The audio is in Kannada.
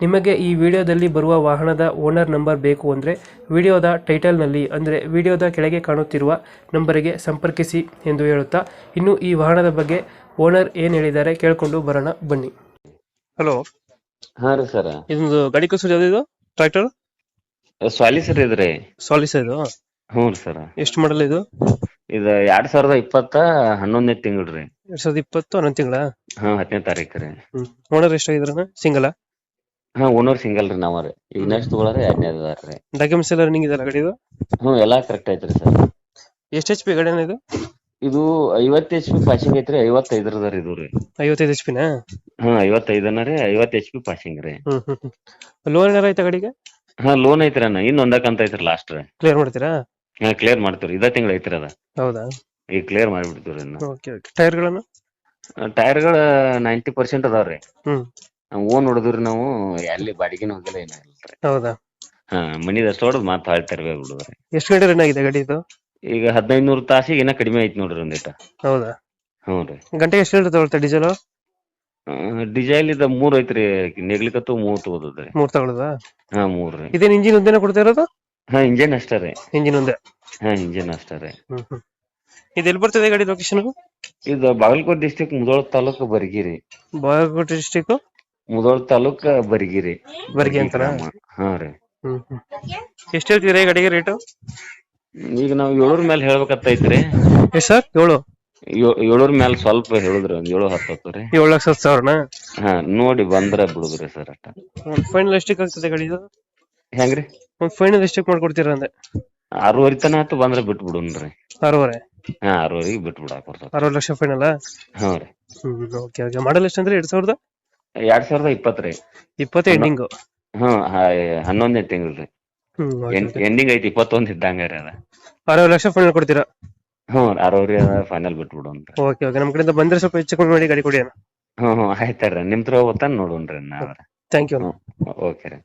ನಿಮಗೆ ಈ ವಿಡಿಯೋದಲ್ಲಿ ಬರುವ ವಾಹನದ ಓನರ್ ನಂಬರ್ ಬೇಕು ಅಂದರೆ ವಿಡಿಯೋದ ಟೈಟಲ್ನಲ್ಲಿ ಅಂದರೆ ವಿಡಿಯೋದ ಕೆಳಗೆ ಕಾಣುತ್ತಿರುವ ನಂಬರಿಗೆ ಸಂಪರ್ಕಿಸಿ ಎಂದು ಹೇಳುತ್ತಾ ಇನ್ನು ಈ ವಾಹನದ ಬಗ್ಗೆ ಓನರ್ ಏನು ಹೇಳಿದ್ದಾರೆ ಕೇಳಿಕೊಂಡು ಬರೋಣ ಬನ್ನಿ. ಹಲೋ. ಹಾ ರೀ ಸರ್. ಇದೊಂದು ಗಾಡಿ ಇದು ಯಾವ್ದು ಟ್ರ್ಯಾಕ್ಟರ್? ಸ್ವಾಲಿ ಸರ್ ಇದ್ರಿ. ಸಾಲಿಸ್ ಇದು? ಹ್ಞೂ ರೀ ಸರ್. ಎಷ್ಟು ಮಾಡಲ್ ಇದು? ಇದು ಎರಡ್ ಸಾವಿರದ ಇಪ್ಪತ್ತ ಹನ್ನೊಂದನೇ ತಿಂಗಳು ರೀ. ಎರಡ್ ಸಾವಿರದ ಇಪ್ಪತ್ತು ಹನ್ನೊಂದು ತಿಂಗಳ? ಹಾ ಹತ್ತನೇ ತಾರೀಕು ರೀ. ಹ್ಮ್. ಓನರ್ ಎಷ್ಟಾಗಿದ್ರಣ ಸಿಂಗಲ? ಹಾ ಓನರ್ ಸಿಂಗಲ್ ರೀ ನಾವ ರೀ. ಈಗ ನೆಕ್ಸ್ಟ್ ತಗೊಳಾರ ಎರಡನೇ ಅದಾರ ರೀ. ಡಾಕ್ಯುಮೆಂಟ್ಸ್ ಎಲ್ಲ ರನ್ನಿಂಗ್ ಇದೆಲ್ಲ ಗಾಡಿದು ಹ್ಞೂ ಎಲ್ಲಾ ಕರೆಕ್ಟ್ ಐತ್ರಿ ಸರ್. ಎಷ್ಟು ಎಚ್ ಪಿ ಗಾಡಿನ ಇದು? ಇದು ಐವತ್ತು ಎಚ್ ಪಿ ಪಾಸಿಂಗ್ ಐತ್ರಿ ಐವತ್ತೈದರದ ರೀ ಇದು ರೀ. ಐವತ್ತೈದು ಎಚ್ ಪಿನಾ ಹಾ ಐವತ್ತೈದನ ರೀ ಐವತ್ತು ಎಚ್ ಪಿ ಪಾಸಿಂಗ್ ರೀ. ಲೋನ್ ಏನಾರ ಐತೆ ಗಾಡಿಗೆ? ಹಾ ಲೋನ್ ಐತ್ರಿ ಅಣ್ಣ ಇನ್ನು ಒಂದಕ್ಕಂತ ಐತ್ರಿ ಲಾಸ್ಟ್ ರೀ. ಕ್ಲಿಯರ್ ಮಾಡ್ತೀರಾ? ಹಾ ಕ್ಲಿಯರ್ ಮಾಡ್ತೀವಿ ಇದ ತಿಂಗಳು ಐತ್ರಿ ಅದ. ಹೌದಾ? ಈಗ ಕ್ಲಿಯರ್ ಮಾಡ್ಬಿಡ್ತೀವಿ ರೀ ಓಕೆ ಓಕೆ ಟೈರ್ಗಳನ್ನು ಟೈರ್ಗಳು ನೈಂಟಿ ಪರ್ಸೆಂಟ್ ಅದಾವ್ರಿ. ಹ್ಮ್ ಓನ್ ಹೊಡೆದ್ರಿ ನಾವು ಎಲ್ಲಿ ಬಾಡಿಗೆನ ಹೋಗಿಲ್ಲ ಏನಿಲ್ರಿ ಹೌದಾ? ಹಾ ಮನಿದ ಅಷ್ಟು ಹೊಡೆದ್ ಮಾತ್ ಹಾಳ್ತಾರ್ವೆ ಹುಡುಗರು. ಎಷ್ಟು ಗಂಟೆ ರನ್ ಆಗಿದೆ ಗಾಡಿ ಇದು? ಈಗ ಹದಿನೈದು ನೂರು ತಾಸಿಗೆ ಇನ್ನ ಕಡಿಮೆ ಐತಿ ನೋಡ್ರಿ ಒಂದಿಟ ಹೌದಾ? ಹ್ಞೂ ರೀ. ಗಂಟೆಗೆ ಎಷ್ಟು ಗಂಟೆ ತಗೊಳ್ತಾ ಡೀಸೆಲ್ ಡಿಸೈಲ್ ಇದ ಮೂರ್ ಐತ್ರಿ ನೆಗ್ಲಿಕತ್ತು ಮೂರ್ ತಗೋದ್ರಿ ಮೂರ್ ತಗೊಳ್ಳೋದಾ ಹಾ ಮೂರ್ ರೀ. ಇದೇನು ಇಂಜಿನ್ ಒಂದೇನ ಕೊಡ್ತಾ ಇರೋದು? ಹಾ ಇಂಜಿನ್ ಅಷ್ಟೇ ರೀ. ಇಂಜಿನ್ ಒಂದೇ? ಹಾ ಇಂಜಿನ್ ಅಷ್ಟ ರೀ. ಹ್ಮ್ ಹ್ಮ್. ಇದು ಎಲ್ಲಿ ಬರ್ತದೆ ಗಾಡಿ ಲೊಕೇಶನ್ ಇದು ಬಾಗಲಕೋಟೆ ಡಿಸ್ಟ್ರಿಕ್ಟ್ ಮುದೋಳ ತಾಲೂಕು ಬರ್ಗಿರಿ. ಬಾಗಲಕೋಟೆ ಡಿಸ್ಟಿಕ್ ಮುದೋಳ ತಾಲೂಕ್ ಬರ್ಗಿರಿ. ಬರ್ಗಿ ಅಂತನಾ? ಹಾ ರೀ. ಹ್ಮ್ ಹ್ಮ್. ಎಷ್ಟು ಹೇಳ್ತೀರಾ ಗಾಡಿಗೆ ರೇಟು? ಈಗ ನಾವ್ ಏಳೂರ್ ಮೇಲೆ ಹೇಳ್ಬೇಕತ್ತೈತ್ರಿ ಎಷ್ಟು ಸರ್ ಏಳು? ಏಳೂರ್ ಮೇಲೆ ಸ್ವಲ್ಪ ಹೇಳಿದ್ರಿ ಒಂದ್ ಏಳು ಹತ್ತತ್ತು ರೀ. ಏಳು ಲಕ್ಷ ಹತ್ತು ಸಾವಿರನಾ? ಹಾ ನೋಡಿ ಬಂದ್ರ ಬಿಡುದ್ರಿ ಸರ್ ಅಷ್ಟ ಫೈನಲ್ ಎಷ್ಟಕ್ಕೆ ಆಗ್ತದೆ ಹೆಂಗ್ರಿ ಒಂದ್ ಫೈನಲ್ ಎಷ್ಟಕ್ಕೆ ಮಾಡ್ಕೊಡ್ತೀರ ಅಂದೆ? ಆರೂವರೆ ತನ ಆತು ಬಂದ್ರ ಬಿಟ್ ಬಿಡುನ್ರಿ ಆರೂವರೆ? ಹಾ ಆರೂವರೆಗೆ ಬಿಟ್ ಬಿಡಾಕ್ ಬರ್ತದ ಆರೂವರೆ ಲಕ್ಷ ಫೈನಲ್ ಹಾ ರೀ. ಹ್ಮ್ ಓಕೆ ಓಕೆ. ಮಾಡಲ್ ಎಷ್ಟು ಅಂದ್ರೆ ಎರಡ್ ಸಾವಿರದ? ಎರಡ್ ಸಾವಿರದ ಇಪ್ಪತ್ತ್ ರೀ ಇಪ್ಪತ್ತು ಎಂಡಿಂಗ್ ಹ್ಮ್ ಹನ್ನೊಂದನೇ ತಿಂಗಳು ರೀ. ಎಂಡಿಂಗ್ ಐತಿ ಇಪ್ಪತ್ತೊಂದ್ ಇದ್ದಂಗ ರೀ ಅದ. ಅರವತ್ತು ಲಕ್ಷ ಫೈನಲ್ ಕೊಡ್ತೀರಾ? ಹ್ಞೂ ಆರೂವರೆ ಫೈನಲ್ ಬಿಟ್ಬಿಡು ಅಂತ. ಓಕೆ ಓಕೆ ನಮ್ಮ ಕಡೆಯಿಂದ ಬಂದ್ರೆ ಸ್ವಲ್ಪ ಹೆಚ್ಚು ಕಮ್ಮಿ ಮಾಡಿ ಗಾಡಿ ಕೊಡಿ ಅಣ್ಣ. ಹ್ಞೂ ಹ್ಞೂ ಆಯ್ತಾರ್ರಿ ನಿಮ್ ತ್ರ ಗೊತ್ತಾನ ನೋಡೋಣ ರೀ ನಾವ್ ಥ್ಯಾಂಕ್ ಯು ಓಕೆ ರೀ.